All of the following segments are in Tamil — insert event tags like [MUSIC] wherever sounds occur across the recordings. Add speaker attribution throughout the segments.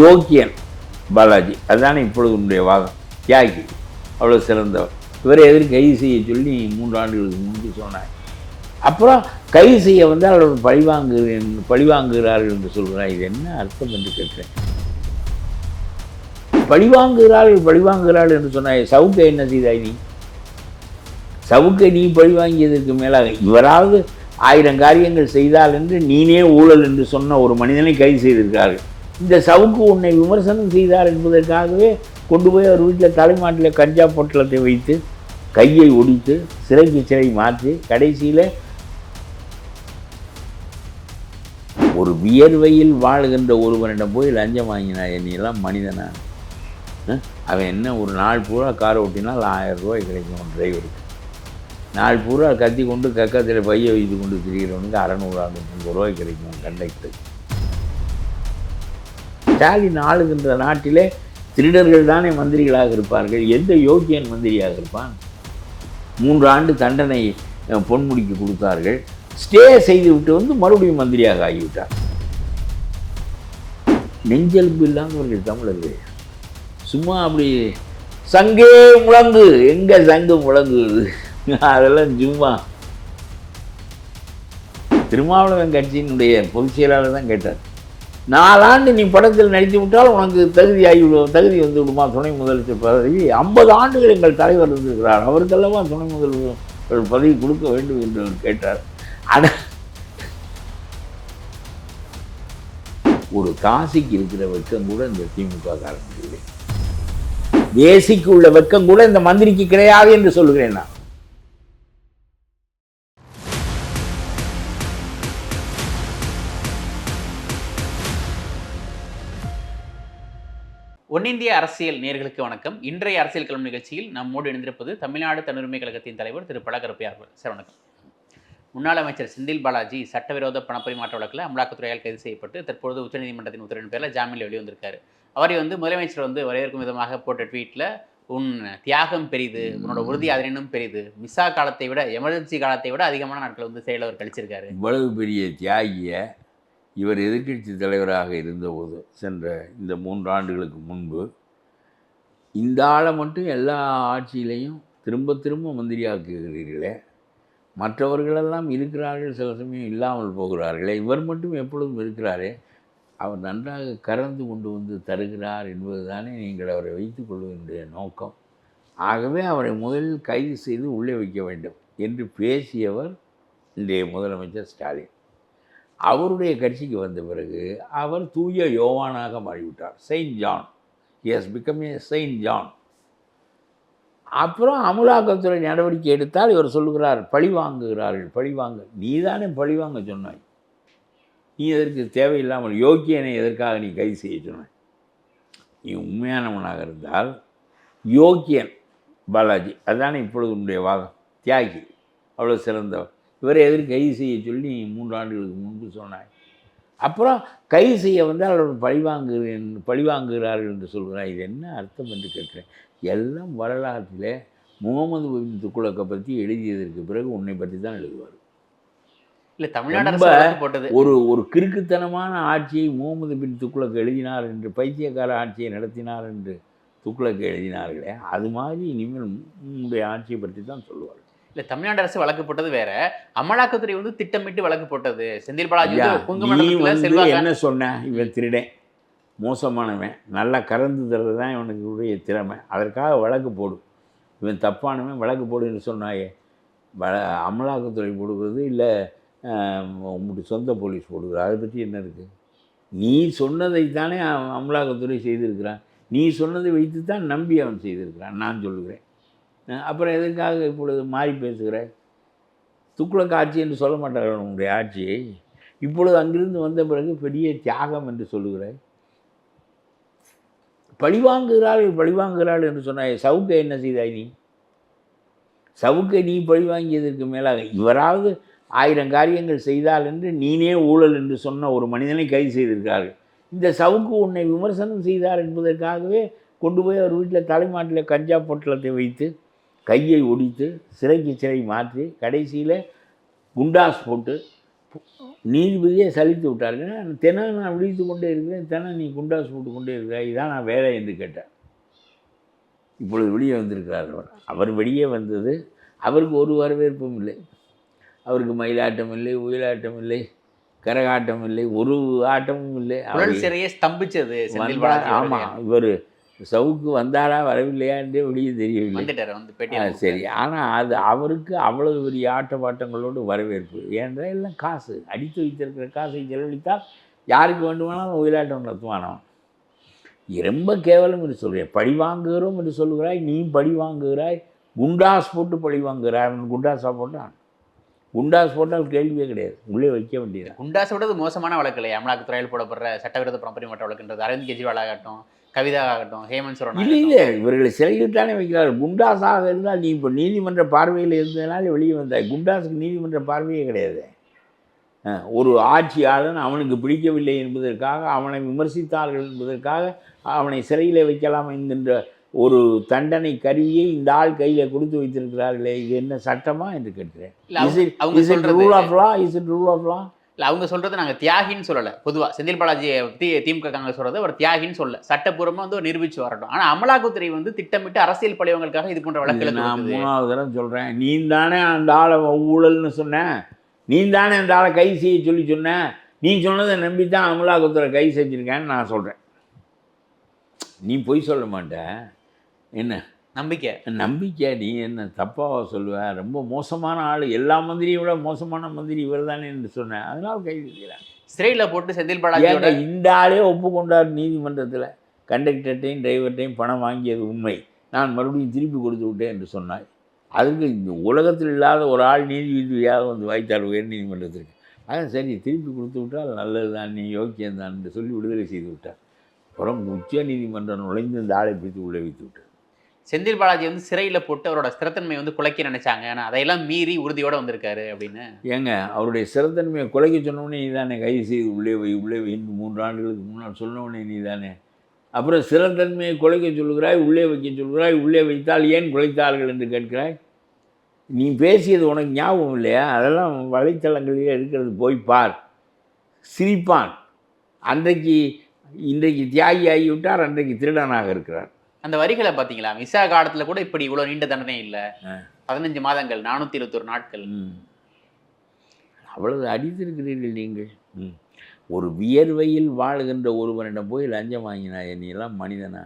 Speaker 1: யோகியன் பாலாஜி அதுதானே இப்பொழுது உன்னுடைய வாதம் தியாகி அவ்வளோ சிறந்தவர் இவரை எதிர் கைது செய்ய சொல்லி மூன்று ஆண்டுகளுக்கு முன்பு சொன்னார் அப்புறம் கைது செய்ய வந்து அவர் பழிவாங்கு பழிவாங்குகிறார்கள் என்று சொல்கிறார் இது என்ன அர்த்தம் என்று கேட்கிறேன் பழிவாங்குகிறார்கள் பழிவாங்குகிறாள் என்று சொன்னாய் சவுக்கை என்ன செய்தாய் நீ சவுக்கை நீ பழிவாங்கியதற்கு மேலாக இவராவது ஆயிரம் காரியங்கள் செய்தால் என்று நீனே ஊழல் என்று சொன்ன ஒரு மனிதனை கைது செய்திருக்கிறார்கள் இந்த சவுக்கு உன்னை விமர்சனம் செய்தார் என்பதற்காகவே கொண்டு போய் அவர் வீட்டில் தலைமாட்டில் கஞ்சா பொட்டலத்தை வைத்து கையை ஒடித்து சிறைக்கு சிறை மாற்றி கடைசியில் ஒரு வியர்வையில் வாழ்கின்ற ஒருவனிடம் போய் லஞ்சம் வாங்கினா என்னையெல்லாம் மனிதனா அவன் என்ன ஒரு நாள் பூரா கார் ஓட்டினால் ஆயிரம் ரூபாய் கிடைக்கும் டிரைவருக்கு நாள் பூரா கத்தி கொண்டு கக்கத்தில் பைய வைத்து கொண்டு திரிகிறவனுக்கு அறநூறு அறுநூத்தம்பது ரூபாய் கிடைக்கும் கண்டக்டருக்கு ஸ்டாலின் ஆளுகின்ற நாட்டிலே திருடர்கள் தானே மந்திரிகளாக இருப்பார்கள் எந்த யோகியன் மந்திரியாக இருப்பான் மூன்று ஆண்டு தண்டனை பொன்முடிக்கு கொடுத்தார்கள் ஸ்டே செய்து விட்டு வந்து மறுபடியும் மந்திரியாக ஆகிவிட்டார் நெஞ்செலும்பு இல்லாதவர்கள் தமிழர்கள் சும்மா அப்படி சங்கே முழங்கு எங்கே சங்கு முழங்குது அதெல்லாம் சும்மா திருமாவளவன் கட்சியினுடைய பொதுச் செயலாளர் தான் கேட்டார் நாலாண்டு நீ படத்தில் நடித்து விட்டால் உனக்கு தகுதி ஆகிவிடும் தகுதி வந்து விடுமா துணை முதலமைச்சர் பதவி ஐம்பது ஆண்டுகள் எங்கள் தலைவர் இருந்திருக்கிறார் அவருக்கெல்லாமா துணை முதல்வர் பதவி கொடுக்க வேண்டும் என்று அவர் கேட்டார் ஒரு காசிக்கு இருக்கிற வெக்கம் கூட இந்த திமுக காரணம் தேசிக்கு உள்ள வெக்கம் கூட இந்த மந்திரிக்கு கிடையாது என்று சொல்லுகிறேன் நான்
Speaker 2: ஒன்னிந்திய அரசியல் நேர்களுக்கு வணக்கம் இன்றைய அரசியல் கல்வி நிகழ்ச்சியில் நம்மோடு இணைந்திருப்பது தமிழ்நாடு தன்னுரிமை கழகத்தின் தலைவர் திரு பழகருப்பி அவர்கள் சார் வணக்கம் முன்னாள் அமைச்சர் செந்தில் பாலாஜி சட்டவிரோத பணப்பரிமாற்ற வழக்கில் அமலாக்கத்துறையால் கைது செய்யப்பட்டு தற்போது உச்சநீதிமன்றத்தின் உத்தரவின் பேரில் ஜாமீனில் வெளிவந்திருக்காரு அவரை வந்து முதலமைச்சர் வந்து வரவேற்கும் விதமாக போட்ட ட்வீட்டில் உன் தியாகம் பெரிது உன்னோட உறுதி அதனினும் பெரிது மிஸ்ஸா காலத்தை விட எமர்ஜென்சி காலத்தை விட அதிகமான நாட்கள் வந்து செயலவர் கழிச்சிருக்காரு
Speaker 1: இவ்வளவு பெரிய தியாகிய இவர் எதிர்கட்சி தலைவராக இருந்தபோது சென்ற இந்த மூன்றாண்டுகளுக்கு முன்பு இந்த ஆளை மட்டும் எல்லா ஆட்சியிலையும் திரும்ப திரும்ப மந்திரியாக்குகிறீர்களே மற்றவர்களெல்லாம் இருக்கிறார்கள் சில சமயம் இல்லாமல் போகிறார்களே இவர் மட்டும் எப்பொழுதும் இருக்கிறாரே அவர் நன்றாக கறந்து கொண்டு வந்து தருகிறார் என்பது தானே நீங்கள் அவரை வைத்துக் வேண்டிய நோக்கம் ஆகவே அவரை முதலில் கைது செய்து உள்ளே வைக்க வேண்டும் என்று பேசியவர் இன்றைய முதலமைச்சர் ஸ்டாலின் அவருடைய கட்சிக்கு வந்த பிறகு அவர் தூய யோவானாக மாறிவிட்டார் saint John is become a saint John அப்புறம் அமலாக்கத்துறை நடவடிக்கை எடுத்தால் இவர் சொல்லுகிறார் பழி வாங்குகிறார்கள் பழி வாங்க நீ தானே பழி வாங்க சொன்னாய் நீ எதற்கு தேவையில்லாமல் யோக்கியனை எதற்காக நீ கைது செய்ய சொன்னாய் நீ உண்மையானவனாக இருந்தால் யோக்கியன் பாலாஜி அதுதானே இப்பொழுது உன்னுடைய வாதம் தியாகி அவ்வளோ சிறந்தவர் இவரை எதிர் கைது செய்ய சொல்லி மூன்று ஆண்டுகளுக்கு முன்பு சொன்னாய் அப்புறம் கைது செய்ய வந்து அவர்கள் பழிவாங்குகிறேன் பழிவாங்குகிறார்கள் என்று சொல்கிறார் இது என்ன அர்த்தம் என்று கேட்குறேன் எல்லாம் வரலாற்றில் முகமது பின் துக்குலக்கை பற்றி எழுதியதற்கு பிறகு உன்னை பற்றி தான் எழுதுவார்
Speaker 2: இல்லை தமிழ்நாடு போட்டது
Speaker 1: ஒரு ஒரு கிறுக்குத்தனமான ஆட்சியை முகமது பின் துக்குலக் எழுதினார் என்று பைத்தியக்கார ஆட்சியை நடத்தினார் என்று துக்குலக் எழுதினார்களே அது மாதிரி இனிமேல் உங்களுடைய ஆட்சியை பற்றி தான் சொல்லுவார்கள்
Speaker 2: இல்லை தமிழ்நாடு அரசு வழக்கு போட்டது வேற அமலாக்கத்துறை வந்து திட்டமிட்டு வழக்கு போட்டது செந்தில் பாலாஜி
Speaker 1: வந்து என்ன சொன்ன இவன் திருடேன் மோசமானவன் நல்லா கறந்து தர்றது தான் இவனுக்கு உடைய திறமை அதற்காக வழக்கு போடும் இவன் தப்பானவன் வழக்கு போடுன்னு சொன்னாயே வள அமலாக்கத்துறை போடுகிறது இல்லை உங்களுடைய சொந்த போலீஸ் போடுகிறது அதை பற்றி என்ன இருக்குது நீ சொன்னதை தானே அமலாக்கத்துறை செய்திருக்கிறான் நீ சொன்னதை வைத்து தான் நம்பி அவன் செய்திருக்கிறான் நான் சொல்லுகிறேன் அப்புறம் எதுக்காக இப்பொழுது மாறி பேசுகிற துக்குள ஆட்சி என்று சொல்ல மாட்டார்கள் உங்களுடைய ஆட்சியை இப்பொழுது அங்கிருந்து வந்த பிறகு பெரிய தியாகம் என்று சொல்லுகிறாய் பழிவாங்குகிறாள் பழிவாங்குகிறாள் என்று சொன்னாய் சவுக்கை என்ன செய்தாய் நீ சவுக்கை நீ பழிவாங்கியதற்கு மேலாக இவராவது ஆயிரம் காரியங்கள் செய்தால் என்று நீனே ஊழல் என்று சொன்ன ஒரு மனிதனை கைது செய்திருக்கிறார்கள் இந்த சவுக்கு உன்னை விமர்சனம் செய்தார் என்பதற்காகவே கொண்டு போய் அவர் வீட்டில் தலைமாட்டில் கஞ்சா பொட்டலத்தை வைத்து கையை ஒடித்து சிறைக்கு சிறை மாற்றி கடைசியில் குண்டாஸ் போட்டு நீதிபதியை சலித்து விட்டார்கள் தினம் நான் விழித்து கொண்டே இருக்கிறேன் தினம் நீ குண்டாஸ் போட்டு கொண்டே இருக்க இதான் நான் வேலை என்று கேட்டேன் இப்பொழுது வெளியே வந்திருக்கிறார் அவர் அவர் வெளியே வந்தது அவருக்கு ஒரு வரவேற்பும் இல்லை அவருக்கு மயிலாட்டம் இல்லை உயிலாட்டம் இல்லை கரகாட்டம் இல்லை ஒரு ஆட்டமும் இல்லை
Speaker 2: அவர் சிறையே ஸ்தம்பிச்சது
Speaker 1: ஆமாம் இவர் சவுக்கு வந்தாரா வரவில்லையான்றே வெளியே
Speaker 2: தெரியவில்லை
Speaker 1: சரி ஆனால் அது அவருக்கு அவ்வளவு பெரிய ஆட்டப்பாட்டங்களோடு வரவேற்பு ஏன்றால் எல்லாம் காசு அடித்து வைத்திருக்கிற காசை செலவழித்தால் யாருக்கு வேண்டுமானாலும் ஒயிலாட்டம் நடத்துவானோ ரொம்ப கேவலம் என்று சொல்கிறேன் பழி வாங்குகிறோம் என்று சொல்கிறாய் நீ பழி வாங்குகிறாய் குண்டாஸ் போட்டு பழி வாங்குகிறாய் அவன் குண்டாஸாக போட்டான் குண்டாஸ் போட்டால் கேள்வியே கிடையாது உள்ளே வைக்க வேண்டியது
Speaker 2: குண்டாஸ் விட மோசமான வழக்கு இல்லை அமலாக்கத்துறையில் போடப்படுற சட்டவிரோத பரம்பரை மற்ற வழக்குன்றது அரவிந்த் கெஜ்ரிவால் ஆகட்டும் கவிதா ஆகட்டும் ஹேமந்த் சோரன்
Speaker 1: இல்லை இல்லை இவர்களை சிறையில் தானே வைக்கிறார் குண்டாஸாக இருந்தால் நீ இப்போ நீதிமன்ற பார்வையில் இருந்ததுனால வெளியே வந்த குண்டாஸுக்கு நீதிமன்ற பார்வையே கிடையாது ஒரு ஆட்சியாளன் அவனுக்கு பிடிக்கவில்லை என்பதற்காக அவனை விமர்சித்தார்கள் என்பதற்காக அவனை சிறையில் வைக்கலாம் என்கின்ற ஒரு தண்டனை கருவியை இந்த ஆள் கையில் கொடுத்து வைத்திருக்கிறார்களே இது என்ன சட்டமா என்று கேட்கிறேன் is it rule of law is it rule of law
Speaker 2: இல்லை அவங்க சொல்கிறது நாங்கள் தியாகின்னு சொல்லலை பொதுவாக செந்தில் பாலாஜியை பற்றி திமுக காங்கிரஸ் சொல்கிறது ஒரு தியாகின்னு சொல்லலை சட்டப்பூர்வமாக வந்து ஒரு நிரூபித்து வரட்டும் ஆனால் அமலாக்கத்துறை வந்து திட்டமிட்டு அரசியல் பழையவங்களுக்காக இது போன்ற வழக்கில்
Speaker 1: நான் மூணாவது தடவை சொல்கிறேன் நீ தானே அந்த ஆளை ஊழல்னு சொன்னேன் நீ தானே அந்த ஆளை கை செய்ய சொல்லி சொன்னேன் நீ சொன்னதை நம்பி தான் அமலாக்கத்துறை கை செஞ்சுருக்கேன்னு நான் சொல்கிறேன் நீ பொய் சொல்ல மாட்டேன் என்ன நம்பிக்கை நம்பிக்கை நீ என்ன தப்பாக சொல்லுவேன் ரொம்ப மோசமான ஆள் எல்லா மந்திரியை விட மோசமான மந்திரி இவர் தானே என்று சொன்னேன் அதனால் கைது செய்கிறேன்
Speaker 2: சிறையில் போட்டு செந்தில் பாலாஜியோட
Speaker 1: இந்த ஆளே ஒப்புக்கொண்டார் நீதிமன்றத்தில் கண்டக்டர்ட்டையும் டிரைவர்ட்டையும் பணம் வாங்கியது உண்மை நான் மறுபடியும் திருப்பி கொடுத்து விட்டேன் என்று சொன்னார் அதுக்கு இந்த உலகத்தில் இல்லாத ஒரு ஆள் நீதிபதியாக வந்து வாய்த்தார் உயர் நீதிமன்றத்திற்கு அதான் சரி திருப்பி கொடுத்து விட்டால் நல்லது தான் நீ யோக்கியந்தான் என்று சொல்லி விடுதலை செய்து விட்டார் அப்புறம் உச்ச நீதிமன்றம் நுழைந்து இந்த ஆளை பிடித்து உள்ளே வைத்து விட்டார்
Speaker 2: செந்தில் பாலாஜி வந்து சிறையில் போட்டு அவரோட ஸ்திரத்தன்மையை வந்து குலைக்க நினைச்சாங்க ஆனால் அதையெல்லாம் மீறி உறுதியோடு வந்திருக்காரு அப்படின்னு
Speaker 1: ஏங்க அவருடைய சிறத்தன்மையை குலைக்க சொன்னோடனே நீ தானே கை செய்து உள்ளே வை உள்ளே வை இன்னும் மூன்று ஆண்டுகளுக்கு முன்னால் சொன்னோடனே நீ தானே அப்புறம் சிறத்தன்மையை குலைக்க சொல்கிறாய் உள்ளே வைக்க சொல்கிறாய் உள்ளே வைத்தால் ஏன் குலைத்தார்கள் என்று கேட்கிறாய் நீ பேசியது உனக்கு ஞாபகம் இல்லையா அதெல்லாம் வலைத்தளங்களிலே இருக்கிறது போய் பார் சிரிப்பான் அன்றைக்கு இன்றைக்கு தியாகி ஆகிவிட்டார் அன்றைக்கு திருடனாக இருக்கிறார்
Speaker 2: அந்த வரிகளை பார்த்தீங்களா மிசா காலத்தில் கூட இப்படி இவ்வளோ நீண்ட தண்டனை இல்லை பதினஞ்சு மாதங்கள் நானூற்றி இருபத்தொரு நாட்கள்
Speaker 1: அவ்வளவு அடித்திருக்கிறீர்கள் நீங்கள் ஒரு வியர்வையில் வாழ்கின்ற ஒருவனிடம் போய் லஞ்சம் வாங்கினா என்னையெல்லாம் மனிதனா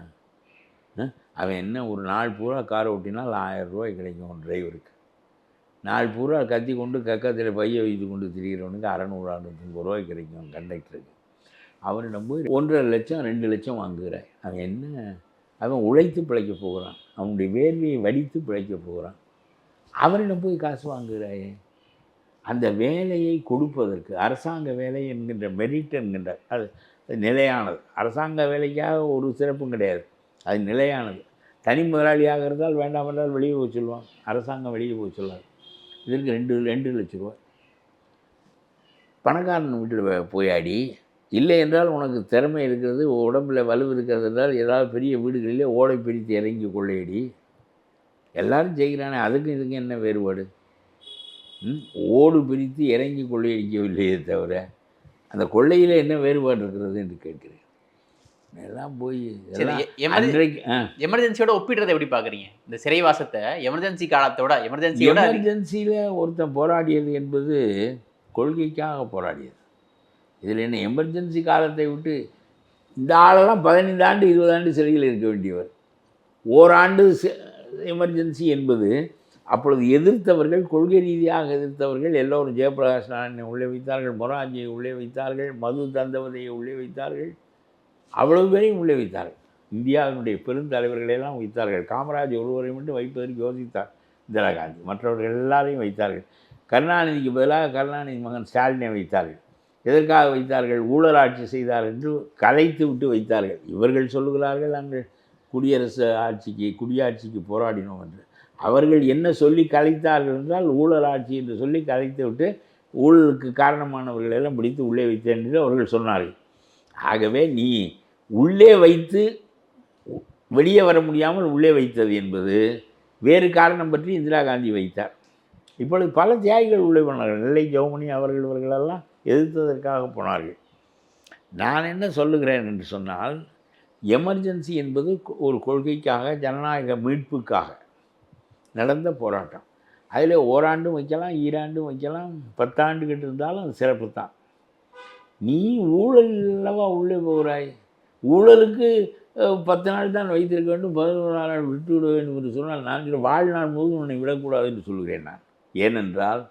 Speaker 1: அவன் என்ன ஒரு நாள் பூரா கார் ஓட்டினால் ஆயிரம் ரூபாய் கிடைக்கும் டிரைவருக்கு நாள் பூரா கத்தி கொண்டு கக்கத்தில் பைய வைத்து கொண்டு திரிகிறவனுக்கு அறநூறு அறுநூத்தம்பது ரூபாய் கிடைக்கும் கண்டக்டருக்கு அவனிடம் போய் ஒன்றரை லட்சம் ரெண்டு லட்சம் வாங்குகிறாய் அவன் என்ன அவன் உழைத்து பிழைக்க போகிறான் அவனுடைய வேர்வையை வடித்து பிழைக்க போகிறான் அவனிடம் போய் காசு வாங்குகிறாயே அந்த வேலையை கொடுப்பதற்கு அரசாங்க வேலை என்கின்ற மெரிட் என்கின்ற அது நிலையானது அரசாங்க வேலைக்காக ஒரு சிறப்பும் கிடையாது அது நிலையானது தனி முதலாளியாக இருந்தால் வேண்டாம் என்றால் வெளியே போய் சொல்லுவான் அரசாங்கம் வெளியே போய் சொல்லாது இதற்கு ரெண்டு ரெண்டு லட்ச ரூபாய் பணக்காரன் வீட்டில் போயாடி இல்லை என்றால் உனக்கு திறமை இருக்கிறது உடம்பில் வலு இருக்கிறது என்றால் ஏதாவது பெரிய வீடுகளிலே ஓடை பிரித்து இறங்கி கொள்ளையடி எல்லாரும் செய்கிறானே அதுக்கும் இதுக்கும் என்ன வேறுபாடு ஓடு பிரித்து இறங்கி கொள்ளையடிக்கவில்லையே தவிர அந்த கொள்ளையில் என்ன வேறுபாடு இருக்கிறது என்று கேட்கிறேன் எல்லாம் போய்
Speaker 2: எமர்ஜென்சியோட ஒப்பிடுறதை எப்படி பார்க்குறீங்க இந்த சிறைவாசத்தை எமர்ஜென்சி காலத்தோட எமர்ஜென்சி
Speaker 1: எமர்ஜென்சியில் ஒருத்தன் போராடியது என்பது கொள்கைக்காக போராடியது இதில் என்ன எமர்ஜென்சி காலத்தை விட்டு இந்த ஆளெல்லாம் பதினைந்து ஆண்டு இருபது ஆண்டு சிறையில் இருக்க வேண்டியவர் ஓராண்டு எமர்ஜென்சி என்பது அப்பொழுது எதிர்த்தவர்கள் கொள்கை ரீதியாக எதிர்த்தவர்கள் எல்லோரும் ஜெயபிரகாஷ் நாராயணனை உள்ளே வைத்தார்கள் மொராஜியை உள்ளே வைத்தார்கள் மது தந்தவதையை உள்ளே வைத்தார்கள் அவ்வளவு பேரையும் உள்ளே வைத்தார்கள் இந்தியாவினுடைய பெருந்தலைவர்களையெல்லாம் வைத்தார்கள் காமராஜ் ஒருவரை மட்டும் வைப்பதற்கு யோசித்தார் இந்திரா காந்தி மற்றவர்கள் எல்லாரையும் வைத்தார்கள் கருணாநிதிக்கு பதிலாக கருணாநிதி மகன் ஸ்டாலினை வைத்தார்கள் எதற்காக வைத்தார்கள் ஊழலாட்சி செய்தார் என்று கலைத்து விட்டு வைத்தார்கள் இவர்கள் சொல்லுகிறார்கள் நாங்கள் குடியரசு ஆட்சிக்கு குடியாட்சிக்கு போராடினோம் என்று அவர்கள் என்ன சொல்லி கலைத்தார்கள் என்றால் ஊழல் ஆட்சி என்று சொல்லி கலைத்து விட்டு ஊழலுக்கு காரணமானவர்கள் எல்லாம் பிடித்து உள்ளே வைத்தேன் என்று அவர்கள் சொன்னார்கள் ஆகவே நீ உள்ளே வைத்து வெளியே வர முடியாமல் உள்ளே வைத்தது என்பது வேறு காரணம் பற்றி இந்திரா காந்தி வைத்தார் இப்பொழுது பல தியாகிகள் உள்ளே போனார்கள் நெல்லை ஜெவமணி அவர்கள் இவர்களெல்லாம் எதிர்த்ததற்காக போனார்கள் நான் என்ன சொல்லுகிறேன் என்று சொன்னால் எமர்ஜென்சி என்பது ஒரு கொள்கைக்காக ஜனநாயக மீட்புக்காக நடந்த போராட்டம் அதில் ஓராண்டும் வைக்கலாம் ஈராண்டும் வைக்கலாம் பத்தாண்டு கிட்ட இருந்தாலும் அது சிறப்பு தான் நீ ஊழல் இல்லவா உள்ளே போகிறாய் ஊழலுக்கு பத்து நாள் தான் வைத்திருக்க வேண்டும் பதினோரு நாள் விட்டு விட வேண்டும் என்று சொன்னால் நான் வாழ்நாள் முழுவதும் உன்னை விடக்கூடாது என்று சொல்கிறேன் நான் ஏனென்றால்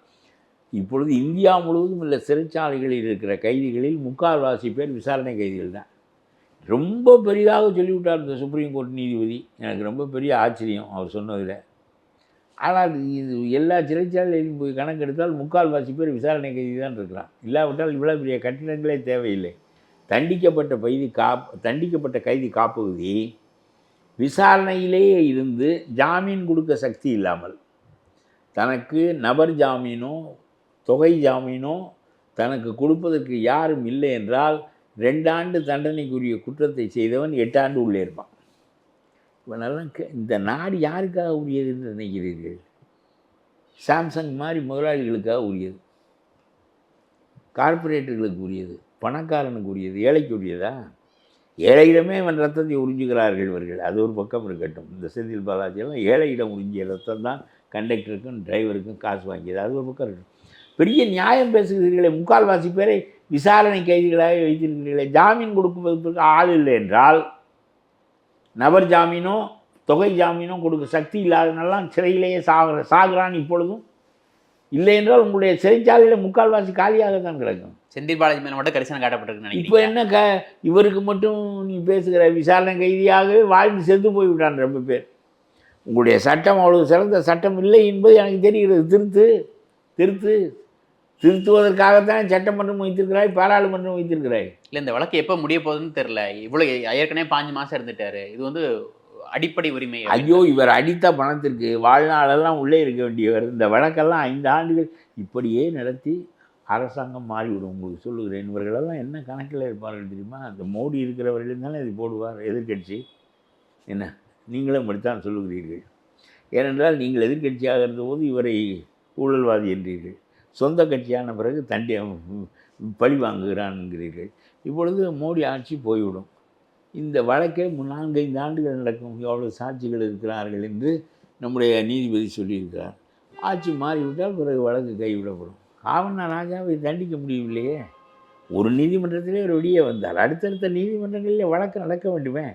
Speaker 1: இப்பொழுது இந்தியா முழுவதும் உள்ள சிறைச்சாலைகளில் இருக்கிற கைதிகளில் முக்கால்வாசி பேர் விசாரணை கைதிகள் தான் ரொம்ப பெரிதாக சொல்லிவிட்டார் இந்த சுப்ரீம் கோர்ட் நீதிபதி எனக்கு ரொம்ப பெரிய ஆச்சரியம் அவர் சொன்னதில் ஆனால் இது எல்லா சிறைச்சாலையிலும் போய் கணக்கெடுத்தால் முக்கால்வாசி பேர் விசாரணை கைதி தான் இருக்கிறான் இல்லாவிட்டால் இவ்வளோ பெரிய கட்டிடங்களே தேவையில்லை தண்டிக்கப்பட்ட பைதி காப் தண்டிக்கப்பட்ட கைதி காப்பகுதி விசாரணையிலேயே இருந்து ஜாமீன் கொடுக்க சக்தி இல்லாமல் தனக்கு நபர் ஜாமீனோ தொகை ஜாமீனோ தனக்கு கொடுப்பதற்கு யாரும் இல்லை என்றால் ரெண்டாண்டு தண்டனைக்குரிய குற்றத்தை செய்தவன் எட்டாண்டு உள்ளே இருப்பான் இவனெல்லாம் இந்த நாடு யாருக்காக உரியது என்று நினைக்கிறீர்கள் சாம்சங் மாதிரி முதலாளிகளுக்காக உரியது கார்பரேட்டுகளுக்கு உரியது பணக்காரனுக்கு உரியது ஏழைக்கு உரியதா ஏழையிடமே அவன் ரத்தத்தை உறிஞ்சுகிறார்கள் இவர்கள் அது ஒரு பக்கம் இருக்கட்டும் இந்த செந்தில் பாலாஜியெல்லாம் ஏழையிடம் உறிஞ்சிய ரத்தம் தான் கண்டக்டருக்கும் டிரைவருக்கும் காசு வாங்கியது அது ஒரு பக்கம் இருக்கட்டும் பெரிய நியாயம் பேசுகிறீர்களே முக்கால்வாசி பேரை விசாரணை கைதிகளாக வைத்திருக்கிறீர்களே ஜாமீன் கொடுப்பதற்கு ஆள் இல்லை என்றால் நபர் ஜாமீனோ தொகை ஜாமீனோ கொடுக்க சக்தி இல்லாதனெல்லாம் சிறையிலேயே சாகிற சாகுறான் இப்பொழுதும் இல்லை என்றால் உங்களுடைய சிறைச்சாலையில் முக்கால்வாசி காலியாக தான் கிடக்கும்
Speaker 2: செந்தில் பாலாஜி மேலே மட்டும் கரிசனம் காட்டப்பட்டிருக்கு
Speaker 1: இப்போ என்ன க இவருக்கு மட்டும் நீ பேசுகிற விசாரணை கைதியாகவே வாழ்ந்து செத்து போய்விட்டான் ரொம்ப பேர் உங்களுடைய சட்டம் அவ்வளவு சிறந்த சட்டம் இல்லை என்பது எனக்கு தெரிகிறது திருத்து திருத்து திருத்துவதற்காகத்தான் சட்டமன்றம் வைத்திருக்கிறாய் பாராளுமன்றம் வைத்திருக்கிறாய்
Speaker 2: இல்லை இந்த வழக்கு எப்போ முடிய போகுதுன்னு தெரில இவ்வளோ ஏற்கனவே பாஞ்சு மாதம் இருந்துட்டாரு இது வந்து அடிப்படை உரிமை
Speaker 1: ஐயோ இவர் அடித்த பணத்திற்கு வாழ்நாளெல்லாம் உள்ளே இருக்க வேண்டியவர் இந்த வழக்கெல்லாம் ஐந்து ஆண்டுகள் இப்படியே நடத்தி அரசாங்கம் மாறிவிடும் உங்களுக்கு சொல்லுகிறேன் இவர்களெல்லாம் என்ன கணக்கில் இருப்பார்கள் தெரியுமா அந்த மோடி இருக்கிறவர்கள் தானே இது போடுவார் எதிர்கட்சி என்ன நீங்களும் அப்படித்தான் சொல்லுகிறீர்கள் ஏனென்றால் நீங்கள் எதிர்கட்சியாக இருந்தபோது இவரை ஊழல்வாதி என்றீர்கள் சொந்த கட்சியான பிறகு தண்டி பழி வாங்குகிறான்கிறீர்கள் இப்பொழுது மோடி ஆட்சி போய்விடும் இந்த வழக்கே நான்கைந்து ஆண்டுகள் நடக்கும் எவ்வளோ சாட்சிகள் இருக்கிறார்கள் என்று நம்முடைய நீதிபதி சொல்லியிருக்கிறார் ஆட்சி மாறிவிட்டால் பிறகு வழக்கு கைவிடப்படும் ஆவணா ராஜாவை தண்டிக்க முடியவில்லையே ஒரு நீதிமன்றத்திலே ஒரு வெளியே வந்தார் அடுத்தடுத்த நீதிமன்றங்களிலே வழக்கு நடக்க வேண்டுமே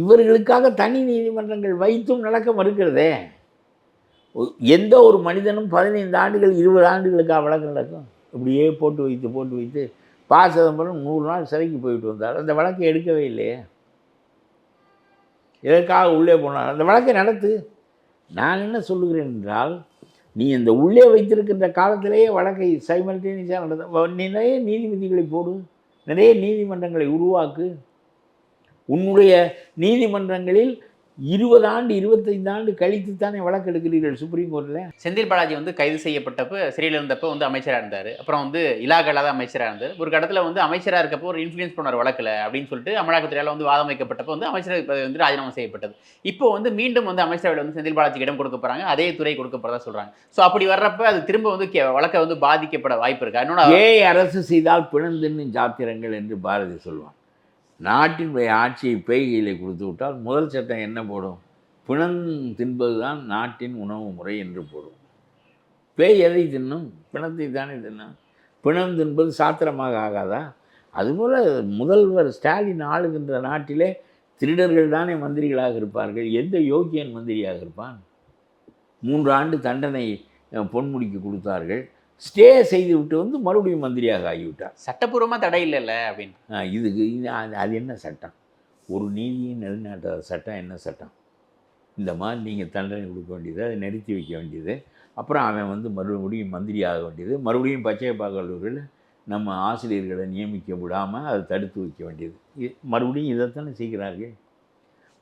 Speaker 1: இவர்களுக்காக தனி நீதிமன்றங்கள் வைத்தும் நடக்க மறுக்கிறதே எந்த ஒரு மனிதனும் பதினைந்து ஆண்டுகள் இருபது ஆண்டுகளுக்கு வழக்கம் நடக்கும் இப்படியே போட்டு வைத்து போட்டு வைத்து பா சிதம்பரம் நூறு நாள் சிறைக்கு போயிட்டு வந்தார் அந்த வழக்கை எடுக்கவே இல்லையே எதற்காக உள்ளே போனார் அந்த வழக்கை நடத்து நான் என்ன சொல்லுகிறேன் என்றால் நீ இந்த உள்ளே வைத்திருக்கின்ற காலத்திலேயே வழக்கை சைமல்டேனியஸாக நடந்த நிறைய நீதிபதிகளை போடு நிறைய நீதிமன்றங்களை உருவாக்கு உன்னுடைய நீதிமன்றங்களில் இருபது ஆண்டு இருபத்தைந்து ஆண்டு கழித்து தானே வழக்கு எடுக்கிறீர்கள் சுப்ரீம் கோர்ட்டில்
Speaker 2: செந்தில் பாலாஜி வந்து கைது செய்யப்பட்டப்போ சிறையில் இருந்தப்போ வந்து அமைச்சராக இருந்தார் அப்புறம் வந்து இலாகலாத அமைச்சராக இருந்தார் ஒரு கடத்தில் வந்து அமைச்சராக இருக்கப்போ ஒரு இன்ஃப்ளூயன்ஸ் பண்ணார் வழக்கில் அப்படின்னு சொல்லிட்டு அமலாக்கத்துறையால் வந்து வாதம் வைக்கப்பட்டப்போ வந்து அமைச்சர் வந்து ராஜினாமா செய்யப்பட்டது இப்போ வந்து மீண்டும் வந்து அமைச்சரவை வந்து செந்தில் பாலாஜி இடம் கொடுக்க போகிறாங்க அதே துறை கொடுக்க போகிறதா சொல்கிறாங்க ஸோ அப்படி வர்றப்ப அது திரும்ப வந்து வழக்கை வந்து பாதிக்கப்பட வாய்ப்பு இருக்கா
Speaker 1: இன்னொன்று ஏ அரசு செய்தால் பிணந்தின்னு ஜாத்திரங்கள் என்று பாரதி சொல்லுவான் நாட்டினுடைய ஆட்சியை பேய்களை கொடுத்து விட்டால் முதல் சட்டம் என்ன போடும் பிணம் தின்பது தான் நாட்டின் உணவு முறை என்று போடும் பேய் எதை தின்னும் பிணத்தை தானே தின்னும் பிணம் தின்பது சாத்திரமாக ஆகாதா அதுபோல் முதல்வர் ஸ்டாலின் ஆளுகின்ற நாட்டிலே திருடர்கள் தானே மந்திரிகளாக இருப்பார்கள் எந்த யோக்கியன் மந்திரியாக இருப்பான் மூன்று ஆண்டு தண்டனை பொன்முடிக்கு கொடுத்தார்கள் ஸ்டே செய்து விட்டு வந்து மறுபடியும் மந்திரியாக ஆகிவிட்டார்
Speaker 2: சட்டப்பூர்வமாக தடை இல்லைல்ல அப்படின்னு
Speaker 1: இதுக்கு இது அது என்ன சட்டம் ஒரு நீதியை நிலைநாட்டாத சட்டம் என்ன சட்டம் இந்த மாதிரி நீங்கள் தண்டனை கொடுக்க வேண்டியது அதை நிறுத்தி வைக்க வேண்டியது அப்புறம் அவன் வந்து மறுபடியும் மந்திரி ஆக வேண்டியது மறுபடியும் பச்சை கல்லூரியில் நம்ம ஆசிரியர்களை நியமிக்க விடாமல் அதை தடுத்து வைக்க வேண்டியது மறுபடியும் இதைத்தானே செய்கிறார்கள்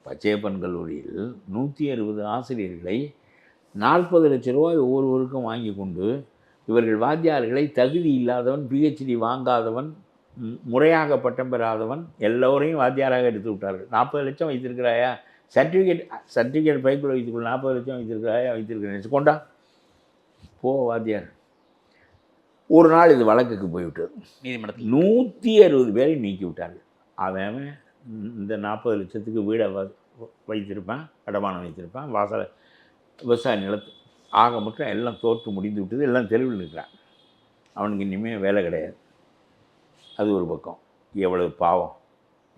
Speaker 1: பச்சையப்பன் கல்லூரியில் நூற்றி அறுபது ஆசிரியர்களை நாற்பது லட்ச ரூபாய் ஒவ்வொருவருக்கும் வாங்கி கொண்டு இவர்கள் வாத்தியார்களை தகுதி இல்லாதவன் பிஹெச்டி வாங்காதவன் முறையாக பட்டம் பெறாதவன் எல்லோரையும் வாத்தியாராக எடுத்து விட்டார்கள் நாற்பது லட்சம் வைத்திருக்கிறாயா சர்டிஃபிகேட் சர்டிஃபிகேட் பைக்குள்ள வைத்துக்குள்ள நாற்பது லட்சம் வைத்திருக்கிறாயா வைத்திருக்கிறேன் கொண்டா போ வாத்தியார் ஒரு நாள் இது வழக்குக்கு போய்விட்டது நீதிமன்றத்தில் நூற்றி அறுபது பேரை நீக்கி விட்டார்கள் அவன் இந்த நாற்பது லட்சத்துக்கு வீடை வைத்திருப்பான் அடமானம் வைத்திருப்பான் வாசலை விவசாய நிலத்து ஆக மட்டும் எல்லாம் தோற்று முடிந்து விட்டது எல்லாம் தெளிவில் நிற்கிறான் அவனுக்கு இனிமேல் வேலை கிடையாது அது ஒரு பக்கம் எவ்வளவு பாவம்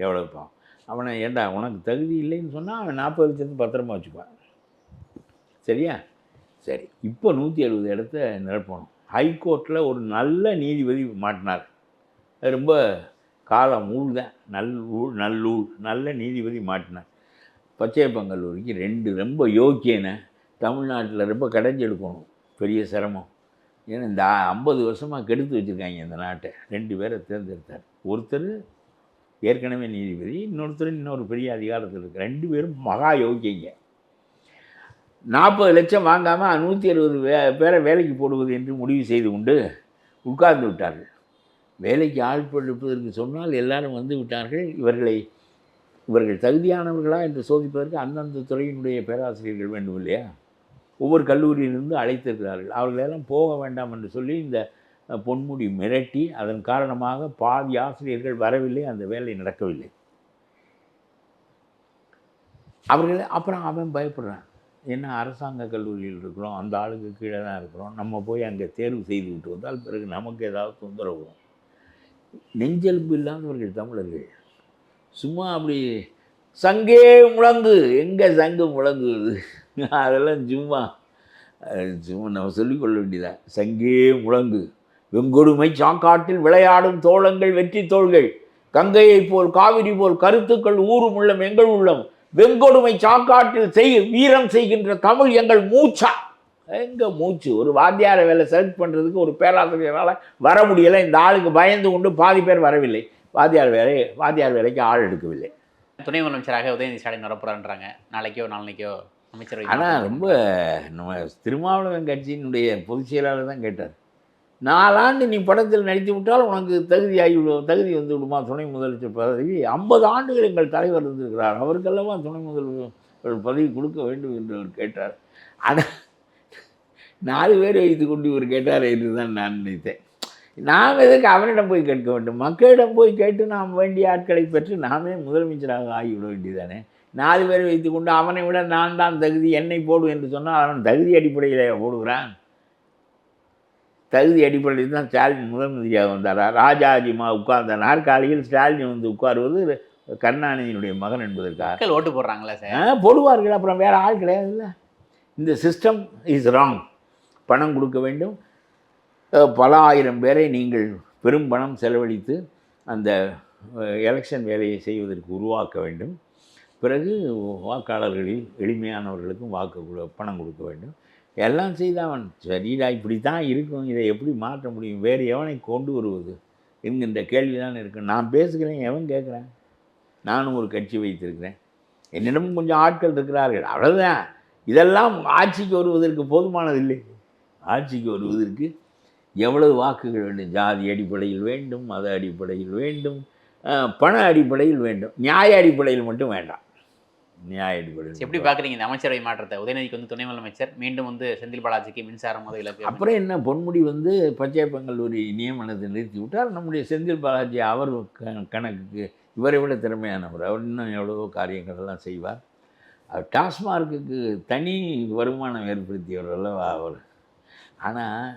Speaker 1: எவ்வளவு பாவம் அவனை ஏண்டா உனக்கு தகுதி இல்லைன்னு சொன்னால் அவன் நாற்பது லட்சத்து பத்திரமா வச்சுப்பான் சரியா சரி இப்போ நூற்றி எழுபது இடத்த நிரப்பணும் ஹைகோர்ட்டில் ஒரு நல்ல நீதிபதி மாட்டினார் ரொம்ப காலம் ஊழ்தான் நல் ஊழ் நல்லூழ் நல்ல நீதிபதி மாட்டினார் பச்சையப்பங்கல்லூரிக்கு ரெண்டு ரொம்ப யோக்கியன தமிழ்நாட்டில் ரொம்ப கடைஞ்சி எடுக்கணும் பெரிய சிரமம் ஏன்னா இந்த ஐம்பது வருஷமாக கெடுத்து வச்சுருக்காங்க இந்த நாட்டை ரெண்டு பேரை தேர்ந்தெடுத்தார் ஒருத்தர் ஏற்கனவே நீதிபதி இன்னொருத்தர் இன்னொரு பெரிய அதிகாரத்தில் இருக்கு ரெண்டு பேரும் மகா யோகிங்க நாற்பது லட்சம் வாங்காமல் நூற்றி அறுபது வே பேரை வேலைக்கு போடுவது என்று முடிவு செய்து கொண்டு உட்கார்ந்து விட்டார்கள் வேலைக்கு ஆள் சொன்னால் எல்லாரும் வந்து விட்டார்கள் இவர்களை இவர்கள் தகுதியானவர்களா என்று சோதிப்பதற்கு அந்தந்த துறையினுடைய பேராசிரியர்கள் வேண்டும் இல்லையா ஒவ்வொரு கல்லூரியிலிருந்து அழைத்திருக்கிறார்கள் அவர்களெல்லாம் போக வேண்டாம் என்று சொல்லி இந்த பொன்முடி மிரட்டி அதன் காரணமாக பாதி ஆசிரியர்கள் வரவில்லை அந்த வேலை நடக்கவில்லை அவர்கள் அப்புறம் அவன் பயப்படுறான் ஏன்னா அரசாங்க கல்லூரியில் இருக்கிறோம் அந்த ஆளுக்கு கீழே தான் இருக்கிறோம் நம்ம போய் அங்கே தேர்வு செய்து விட்டு வந்தால் பிறகு நமக்கு ஏதாவது தொந்தரவு வரும் நெஞ்செலும்பு இல்லாதவர்கள் தமிழர்கள் சும்மா அப்படி சங்கே முழங்கு எங்கே சங்கு முழங்குது [LAUGHS] அதெல்லாம் சும்மா சும்மா நம்ம சொல்லிக்கொள்ள வேண்டியதா சங்கே முழங்கு வெங்கொடுமை சாக்காட்டில் விளையாடும் தோழங்கள் வெற்றி தோள்கள் கங்கையைப் போல் காவிரி போல் கருத்துக்கள் ஊரும் உள்ளம் எங்கள் உள்ளம் வெங்கொடுமை சாக்காட்டில் செய் வீரம் செய்கின்ற தமிழ் எங்கள் மூச்சா எங்கள் மூச்சு ஒரு வாத்தியார வேலை செலக்ட் பண்ணுறதுக்கு ஒரு பேராசிரியரால் வர முடியலை இந்த ஆளுக்கு பயந்து கொண்டு பாதி பேர் வரவில்லை வாத்தியார் வேலை வாத்தியார் வேலைக்கு ஆள் எடுக்கவில்லை
Speaker 2: துணை முதலமைச்சராக உதயநிதி ஸ்டாலின் வரப்போகிறான்றாங்க நாளைக்கோ நாளைக்கோ அமைச்சரவை
Speaker 1: ஆனால் ரொம்ப நம்ம திருமாவளவன் கட்சியினுடைய பொதுச் செயலாளர் தான் கேட்டார் நாலாண்டு நீ படத்தில் நடித்து விட்டால் உனக்கு தகுதி ஆகிவிடும் தகுதி வந்து விடுமா துணை முதலமைச்சர் பதவி ஐம்பது ஆண்டுகள் எங்கள் தலைவர் இருந்திருக்கிறார் அவருக்கெல்லாமா துணை முதல்வர் பதவி கொடுக்க வேண்டும் என்று அவர் கேட்டார் ஆனால் நாலு பேர் வைத்து கொண்டு இவர் கேட்டார் என்று தான் நான் நினைத்தேன் நாம் எதுக்கு அவரிடம் போய் கேட்க வேண்டும் மக்களிடம் போய் கேட்டு நாம் வேண்டிய ஆட்களை பெற்று நாமே முதலமைச்சராக ஆகிவிட வேண்டியதானே நாலு பேர் வைத்து கொண்டு அவனை விட நான் தான் தகுதி என்னை போடு என்று சொன்னால் அவன் தகுதி அடிப்படையில் போடுகிறான் தகுதி அடிப்படையில் தான் ஸ்டாலின் முதன்மந்திரியாக மந்திரியாக வந்தாரா ராஜாஜிமா உட்கார்ந்த நாற்காலையில் ஸ்டாலின் வந்து உட்காருவது கருணாநிதியினுடைய மகன் என்பதற்காக ஓட்டு போடுறாங்களா சார் போடுவார்கள் அப்புறம் வேறு ஆள் கிடையாதுல்ல இந்த சிஸ்டம் இஸ் ராங் பணம் கொடுக்க வேண்டும் பல ஆயிரம் பேரை நீங்கள் பெரும் பணம் செலவழித்து அந்த எலெக்ஷன் வேலையை செய்வதற்கு உருவாக்க வேண்டும் பிறகு வாக்காளர்களில் எளிமையானவர்களுக்கும் வாக்கு கொடு பணம் கொடுக்க வேண்டும் எல்லாம் செய்தவன் சரிடா இப்படி தான் இருக்கும் இதை எப்படி மாற்ற முடியும் வேறு எவனை கொண்டு வருவது என்கின்ற கேள்வி தான் இருக்குது நான் பேசுகிறேன் எவன் கேட்குறேன் நானும் ஒரு கட்சி வைத்திருக்கிறேன் என்னிடமும் கொஞ்சம் ஆட்கள் இருக்கிறார்கள் அவ்வளோதான் இதெல்லாம் ஆட்சிக்கு வருவதற்கு போதுமானது இல்லை ஆட்சிக்கு வருவதற்கு எவ்வளவு வாக்குகள் வேண்டும் ஜாதி அடிப்படையில் வேண்டும் மத அடிப்படையில் வேண்டும் பண அடிப்படையில் வேண்டும் நியாய அடிப்படையில் மட்டும் வேண்டாம் நியாயப்படி
Speaker 2: எப்படி பார்க்குறீங்க இந்த அமைச்சரவை மாற்றத்தை உதயநிதிக்கு வந்து துணை முதலமைச்சர் மீண்டும் வந்து செந்தில் பாலாஜிக்கு மின்சாரம் முதல் இழப்பு அப்புறம்
Speaker 1: என்ன பொன்முடி வந்து பஞ்சாயத்து பெங்களூரி நியமனத்தை நிறுத்தி விட்டால் நம்முடைய செந்தில் பாலாஜி அவர் கணக்குக்கு இவரை விட திறமையானவர் அவர் இன்னும் எவ்வளவோ காரியங்கள் எல்லாம் செய்வார் டாஸ்மார்க்குக்கு தனி வருமானம் ஏற்படுத்தியவர் அல்லவா அவர் ஆனால்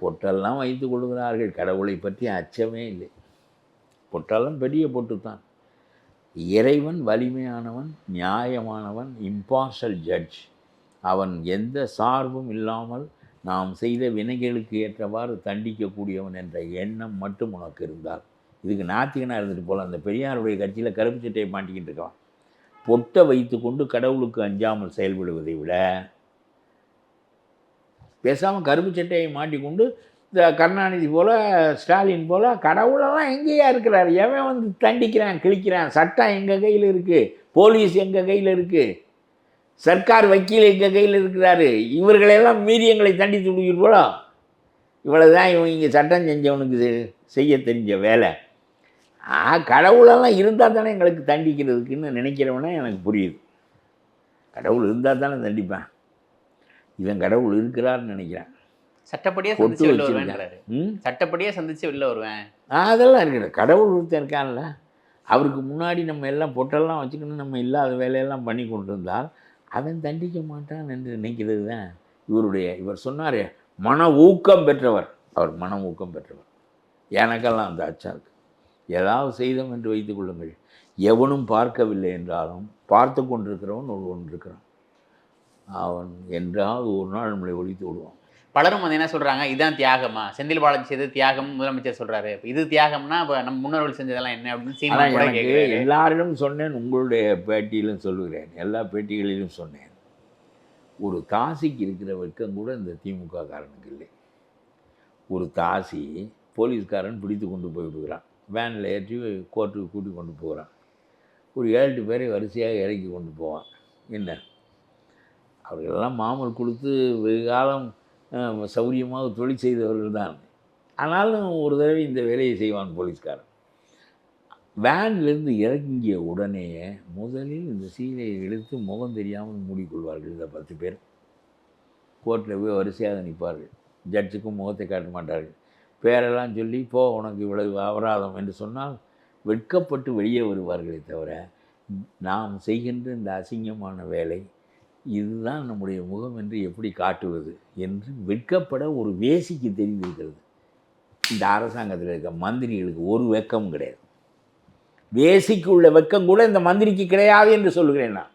Speaker 1: பொட்டெல்லாம் வைத்து கொள்கிறார்கள் கடவுளை பற்றி அச்சமே இல்லை பொட்டெல்லாம் பெரிய பொட்டு தான் இறைவன் வலிமையானவன் நியாயமானவன் இம்பார்ஷல் ஜட்ஜ் அவன் எந்த சார்பும் இல்லாமல் நாம் செய்த வினைகளுக்கு ஏற்றவாறு தண்டிக்கக்கூடியவன் என்ற எண்ணம் மட்டும் உனக்கு இருந்தால் இதுக்கு நாத்திகனாக இருந்துட்டு போகலாம் அந்த பெரியாருடைய கட்சியில் கருப்பு சட்டையை மாட்டிக்கிட்டு இருக்கான் பொட்டை வைத்து கொண்டு கடவுளுக்கு அஞ்சாமல் செயல்படுவதை விட பேசாமல் கருப்பு சட்டையை மாட்டிக்கொண்டு இந்த கருணாநிதி போல் ஸ்டாலின் போல் கடவுளெல்லாம் எங்கேயா இருக்கிறார் எவன் வந்து தண்டிக்கிறான் கிழிக்கிறான் சட்டம் எங்கள் கையில் இருக்குது போலீஸ் எங்கள் கையில் இருக்குது சர்க்கார் வக்கீல் எங்கள் கையில் இருக்கிறாரு இவர்களையெல்லாம் மீறி எங்களை தண்டித்து இவ்வளோ தான் இவன் இங்கே சட்டம் செஞ்சவனுக்கு செய்ய தெரிஞ்ச வேலை ஆ கடவுளெல்லாம் இருந்தால் தானே எங்களுக்கு தண்டிக்கிறதுக்குன்னு நினைக்கிறவனே எனக்கு புரியுது கடவுள் இருந்தால் தானே தண்டிப்பேன் இவன் கடவுள் இருக்கிறார்னு நினைக்கிறான்
Speaker 2: சட்டப்படியே சந்திச்சு வெளில வருவேன் சட்டப்படியே சந்திச்சு வெளில வருவேன்
Speaker 1: அதெல்லாம் இருக்கு கடவுள் ஒருத்தர் இருக்கான்ல அவருக்கு முன்னாடி நம்ம எல்லாம் பொட்டெல்லாம் வச்சுக்கணும் நம்ம இல்லாத வேலையெல்லாம் பண்ணி கொண்டிருந்தால் அவன் தண்டிக்க மாட்டான் என்று நினைக்கிறது தான் இவருடைய இவர் சொன்னார் மன ஊக்கம் பெற்றவர் அவர் மன ஊக்கம் பெற்றவர் எனக்கெல்லாம் அந்த அச்சா இருக்கு ஏதாவது செய்தோம் என்று வைத்துக் கொள்ளுங்கள் எவனும் பார்க்கவில்லை என்றாலும் பார்த்து கொண்டிருக்கிறவன் ஒருவன் இருக்கிறான் அவன் என்றாவது ஒரு நாள் நம்மளை ஒழித்து விடுவான்
Speaker 2: பலரும் வந்து என்ன சொல்கிறாங்க இதுதான் தியாகமா செந்தில் பாலாஜி செய்த தியாகம் முதலமைச்சர் சொல்கிறாரு இப்போ இது தியாகம்னா இப்போ நம்ம முன்னோர்கள் செஞ்சதெல்லாம் என்ன அப்படின்னு சீமான்
Speaker 1: எல்லாரிடம் சொன்னேன் உங்களுடைய பேட்டியிலும் சொல்லுகிறேன் எல்லா பேட்டிகளிலும் சொன்னேன் ஒரு காசிக்கு இருக்கிற கூட இந்த திமுக காரனுக்கு இல்லை ஒரு காசி போலீஸ்காரன் பிடித்து கொண்டு போய்விடுகிறான் வேனில் ஏற்றி கோர்ட்டுக்கு கூட்டி கொண்டு போகிறான் ஒரு ஏழு பேரை வரிசையாக இறக்கி கொண்டு போவான் என்ன அவர்களெல்லாம் மாமல் கொடுத்து வெகு காலம் சௌரியமாக தொழில் செய்தவர்கள் தான் ஆனாலும் ஒரு தடவை இந்த வேலையை செய்வான் போலீஸ்காரன் வேன்லேருந்து இறங்கிய உடனே முதலில் இந்த சீலையை எடுத்து முகம் தெரியாமல் மூடிக்கொள்வார்கள் இந்த பத்து பேர் கோர்ட்டில் போய் வரிசையாக நிற்பார்கள் ஜட்ஜுக்கும் முகத்தை காட்ட மாட்டார்கள் பேரெல்லாம் சொல்லி போ உனக்கு இவ்வளவு அபராதம் என்று சொன்னால் வெட்கப்பட்டு வெளியே வருவார்களே தவிர நாம் செய்கின்ற இந்த அசிங்கமான வேலை இதுதான் நம்முடைய முகம் என்று எப்படி காட்டுவது என்று வெட்கப்பட ஒரு வேசிக்கு தெரிந்திருக்கிறது இந்த அரசாங்கத்தில் இருக்க மந்திரிகளுக்கு ஒரு வெக்கமும் கிடையாது வேசிக்கு உள்ள வெக்கம் கூட இந்த மந்திரிக்கு கிடையாது என்று சொல்கிறேன் நான்